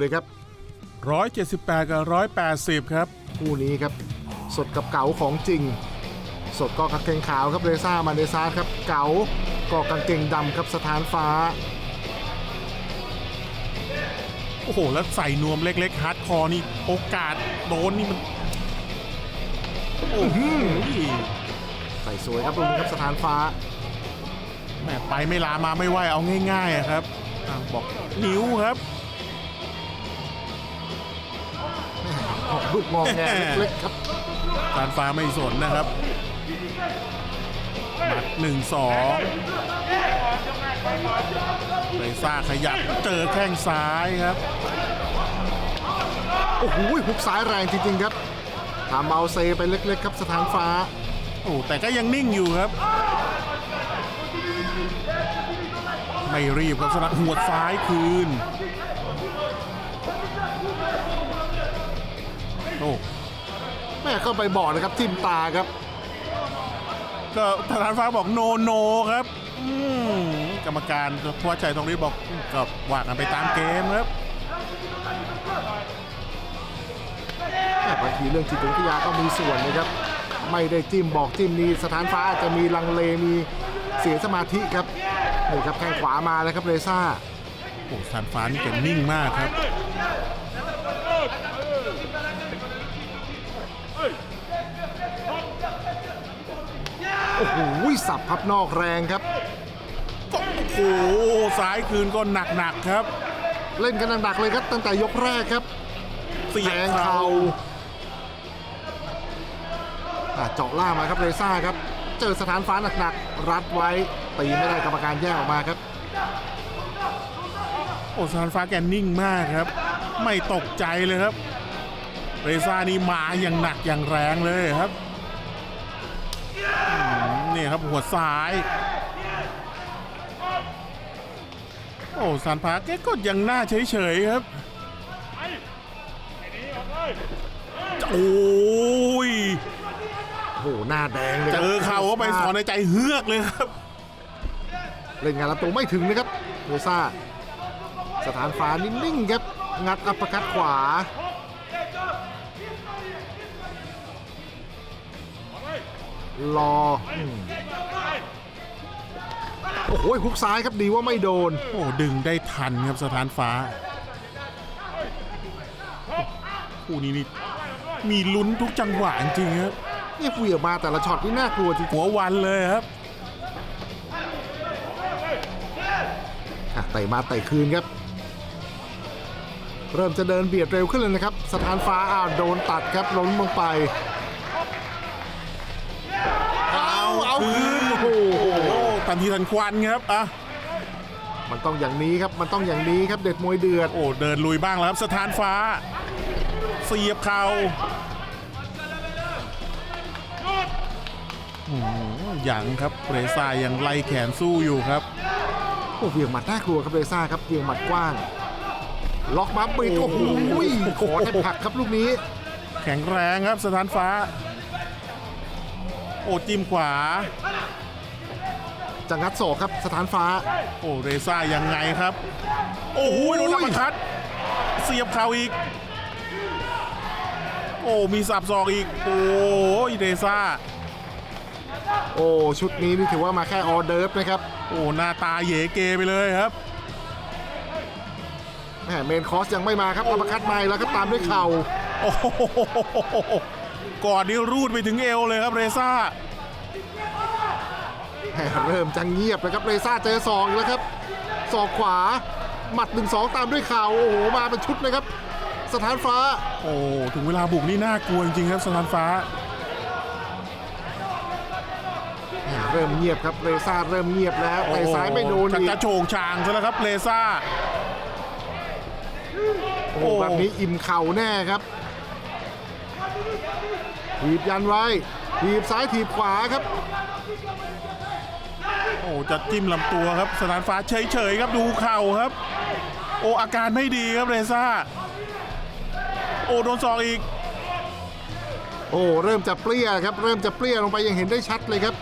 เลยครับ 178 กับ 180 ครับ คู่นี้ครับ สดกับเก๋าของจริง สดก็กางเกงขาวครับเรซ่ามาเดซ่าครับ เก๋าก็กางเกงดำครับสถานฟ้า โอ้โห แล้วใส่นวมเล็ก ๆ ฮาร์ดคอร์นี่ โอกาสโดนนี่มัน โอ้โหใส่สวยครับตรงนี้ครับสถานฟ้าแหมไปไม่ลามาไม่ไหวเอาง่ายๆอะครับอะบอกนิ้วครับ ลูกงองแงเล็กๆครับการฟ้าไม่สนนะครับหมัดหนึ่งสองเลยซ่าขยับเจอแข้งซ้ายครับ โอ้โหหุกซ้ายแรงจริงๆครับทำเอาเซไปเล็กๆครับสถานฟ้า โอ้แต่ก็ยังนิ่งอยู่ครับ ไม่รีบครับสนับหัวดซ้ายคืน โอ้แม่เข้าไปบอกนะครับทิมตาครับ ก็ธนาฟ้าบอกโนโนครับอืมกรรมการทวัชชัยตรงนี้บอกก็ว่ากันไปตามเกมครับแม่บางทีเรื่องจิตวิทยาก็มีส่วนนะครับ ไม่ได้จิ้มบอกจิ้มนี้สถานฟ้าอาจจะมีลังเลมีเสียสมาธิครับนี่ครับแข้งขวามาแล้วครับเรซ่าโอ้สานฟ้านี่แกนิ่งมากครับ อ้โหสับพับนอกแรงครับโอ้โหซ้ายคืนก็หนักๆครับ เล่นกันหนักๆเลยครับตั้งแต่ยกแรกครับเสีแทยบงเข่าเข่าอะเจาะล่างมาครับเรซ่าครับ เจอสถานฟ้าหนักๆรัดไว้ตีไม่ได้กรรมการแยกออกมาครับโอ้สานฟ้าแกนิ่งมากครับ ไม่ตกใจเลยครับ เรซ่านี่มาอย่างหนักอย่างแรงเลยครับอื มนี่ครับหัวซ้าย โอ้สานฟ้าแกก็ยังหน้าเฉยๆครับโอ้ยโอ้โหหน้าแดงเลยคเจรับอเข่าเข้าไปสอนในใจเฮือกเลยครับ เล่นงานลำตัวไม่ถึงนะครับเรซ่า สถานฟ้านิ่งๆครับ งัดอัปเปอร์คัดขวา รออืมโอ้โหฮุกซ้ายครับดีว่าไม่โดน โอ้ดึงได้ทันครับสถานฟ้าคู่นี้นี่มีลุ้นทุกจังหวะจริงๆครับนี่เหวี่ยงมาแต่ละช็อตนี่น่ากลัวจริงหัววันเลยครับๆอะเตะมาเตะคืนครับ เริ่มจะเดินเบียดเร็วขึ้นเลยนะครับ สถานฟ้าอ้าวโดนตัดครับล้มลงไป คืนโอ้โหทันทีทันควันครับอะมันต้องอย่างนี้ครับ มันต้องอย่างนี้ครับเด็ดมวยเดือด โอ้เดินลุยบ้างแล้วครับสถานฟ้า เสียบเข่าอืมยังครับเรซ่ายังไล่แขนสู้อยู่ครับโอ้เวียงหมัดน่ากลัวครับเรซ่าครับเวียงหมัดกว้าง ล็อกมาปิดโอ้โหขอแทบผักครับลูกนี้ แข็งแรงครับสถานฟ้า โอ้จิ้มขวา จะงัดศอกครับสถานฟ้า โอ้เรซ่ายังไงครับ โอ้โหโดนอัปเปอร์คัดเสียบเข่าอีก โอ้มีสับศอกอีก โอ้ยเรซ่า โอ้ชุดนี้นี่ถือว่ามาแค่ออเดิร์ฟนะครับโอ้หน้าตาเหยเกไปเลยครับแหมเมนคอร์สยังไม่มาครับอัปเปอร์คัดมาอีกแล้วก็ตามด้วยเข่าโอ้โห ก่อนนี้รูดไปถึงเอวเลยครับเรซ่าแหมเริ่มจะเงียบเลยครับเรซ่าเจอศอกอีกแล้วครับศอกขวาหมัดหนึ่งสองตามด้วยเข่าโอ้โหมาเป็นชุดเลยครับ สถานฟ้า โอ้ถึงเวลาบุกนี่น่ากลัวจริงๆครับสถานฟ้าแหมเริ่มเงียบครับเรซ่าเริ่มเงียบแล้วแต่ซ้ายไม่โดนชักอีกจะโฉงชางซะแล้วครับเรซ่าโอ้โหแบบนี้อิ่มเข่าแน่ครับ ถีบยันไว้ถีบซ้ายถีบขวาครับ โอ้จะจิ้มลำตัวครับสถานฟ้าเฉยๆครับดูเข่าครับ โอ้อาการไม่ดีครับเรซ่าโอ้โดนศอกอีก โอ้เริ่มจะเปรี้ยครับ เริ่มจะเปรี้ยลงไปยังเห็นได้ชัดเลยครับ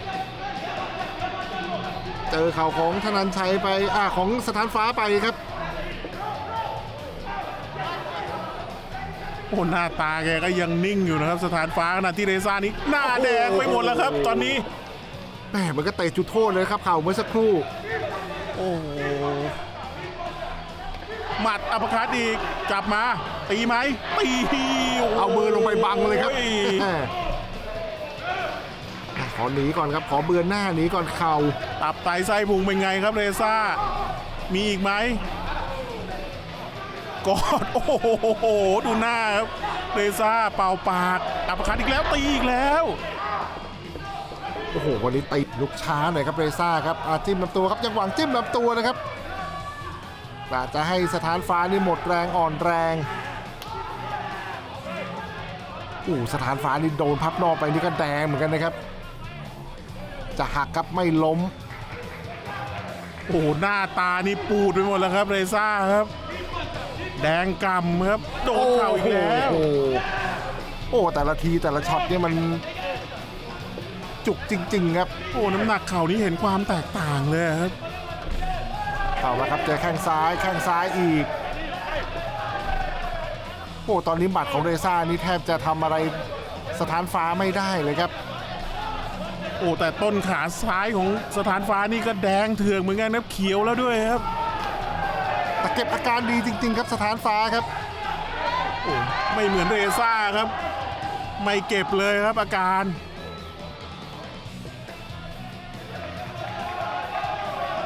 เจอเข่าของธนันชัยไปอ่าของสถานฟ้าไปครับ โอ้หน้าตาแกก็ยังนิ่งอยู่นะครับ สถานฟ้าขณะที่เรซ่านี้หน้าแดงไปหมดแล้วครับ ตอนนี้แหมมันก็เตะจุดโทษเลยครับเข่าเมื่อสักครู่ โอ้โหหมัดอัปคัดอีกจับมา ตีไหมตีโโหเอามือลงไปบังเลยครับแหมขอหนีก่อนครับขอเบือนหน้าหนีก่อนเข่าตับไตไส้พุงเป็นไงครับเรซ่ามีอีกไหม กอด โอ้โห ดูหน้าครับเรซ่าเป่าปากอัปคัดอีกแล้วตีอีกแล้ว โอ้โห วันนี้ติดลุกช้าหน่อยครับเรซ่าครับอาจิ้มลำตัวครับยังหวังจิ้มลำตัวนะครับกะจะให้สถานฟ้านี่หมดแรงอ่อนแรงอู้สถานฟ้านี่โดนพับนอกไปนี่ก็แดงเหมือนกันนะครับ จะหักครับไม่ล้ม โอ้โหหน้าตานี่ปูดไปหมดแล้วครับเรซ่าครับ แดงกำครับโดนเข่าอีกแล้วโอ้โหโอ้แต่ละทีแต่ละช็อตเนี่ยมันจุกจริง ๆ ครับโอ้น้ำหนักเข่านี่เห็นความแตกต่างเลยครับเอาละครับเจอแข้งซ้ายแข้งซ้ายอีกโอ้ตอนนี้บัตรของเรซ่านี่แทบจะทำอะไรสถานฟ้าไม่ได้เลยครับ โอ้แต่ต้นขาซ้ายของสถานฟ้านี่ก็แดงเถืองเหมือนกันครับเขียวแล้วด้วยครับ แต่เก็บอาการดีจริง ๆ ครับสถานฟ้าครับโอ้ไม่เหมือนเรซ่าครับ ไม่เก็บเลยครับอาการ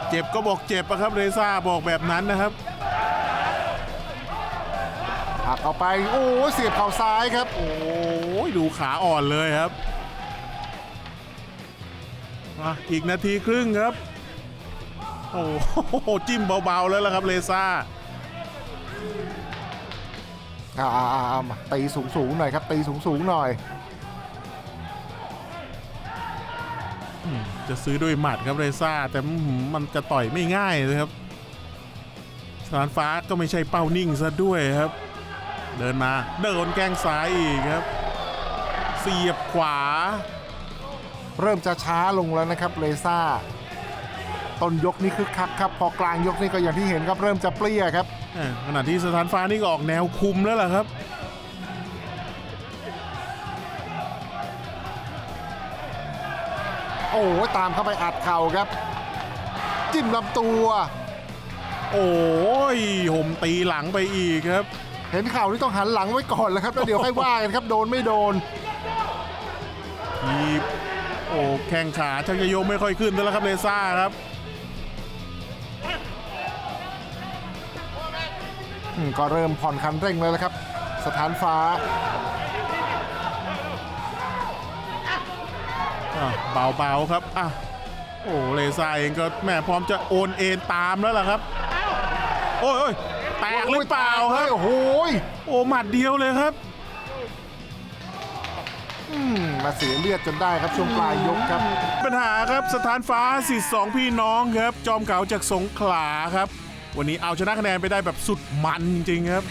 เจ็บก็บอกเจ็บอะครับเรซ่าบอกแบบนั้นนะครับหักเอาไปโอ้เสียบเข่าซ้ายครับ โอ้ยดูขาอ่อนเลยครับอะอีกนาทีครึ่งครับ โอ้โหจิ้มเบาๆแล้วล่ะครับเลซ่าอ่าอ่าอ่าอ่ามาตีสูงสูงๆหน่อยครับตีสูงสูงๆหน่อย จะซื้อด้วยหมัดครับเรซ่า แต่อื้อหือมันจะต่อยไม่ง่ายเลยครับสถานฟ้าก็ไม่ใช่เป้านิ่งซะด้วยครับ เดินมาเดินแกล้งซ้ายอีกครับ เสียบขวา เริ่มจะช้าลงแล้วนะครับเรซ่า ต้นยกนี่คึกคักครับ พอกลางยกนี่ก็อย่างที่เห็นครับเริ่มจะเปรี้ยครับเอ้ยขณะที่สถานฟ้านี่ก็ออกแนวคุมแล้วล่ะครับโอ้ตามเข้าไปอัดเข่าครับ จิ้มลำตัว โอ้ยห่มตีหลังไปอีกครับ เห็นเข่านี่ต้องหันหลังไว้ก่อนแล้วครับแล้วเดี๋ยวค่อยว่ากันครับโดนไม่โดนทีบโอ้แข้งขาชักจะโยกไม่ค่อยขึ้นแล้วครับเลซ่าครับ ก็เริ่มผ่อนคันเร่งเลยแล้วครับ สถานฟ้าอะเบาๆครับอะโอ้เลซ่าเองก็แหม่พร้อมจะโอนเอ็นตามแล้วล่ะครับ โอ้ยโอ้ยแตกหรือเปล่าคเฮ้รับยโอ้โหยโอ้หมัดเดียวเลยครับอืมมาเสียเลือดจนได้ครับช่วงปลายยกครับ ปัญหาครับสถานฟ้าสิทธิ์สองพี่น้องครับ จอมเก่าจากสงขลาครับ วันนี้เอาชนะคะแนนไปได้แบบสุดมันจริงครับ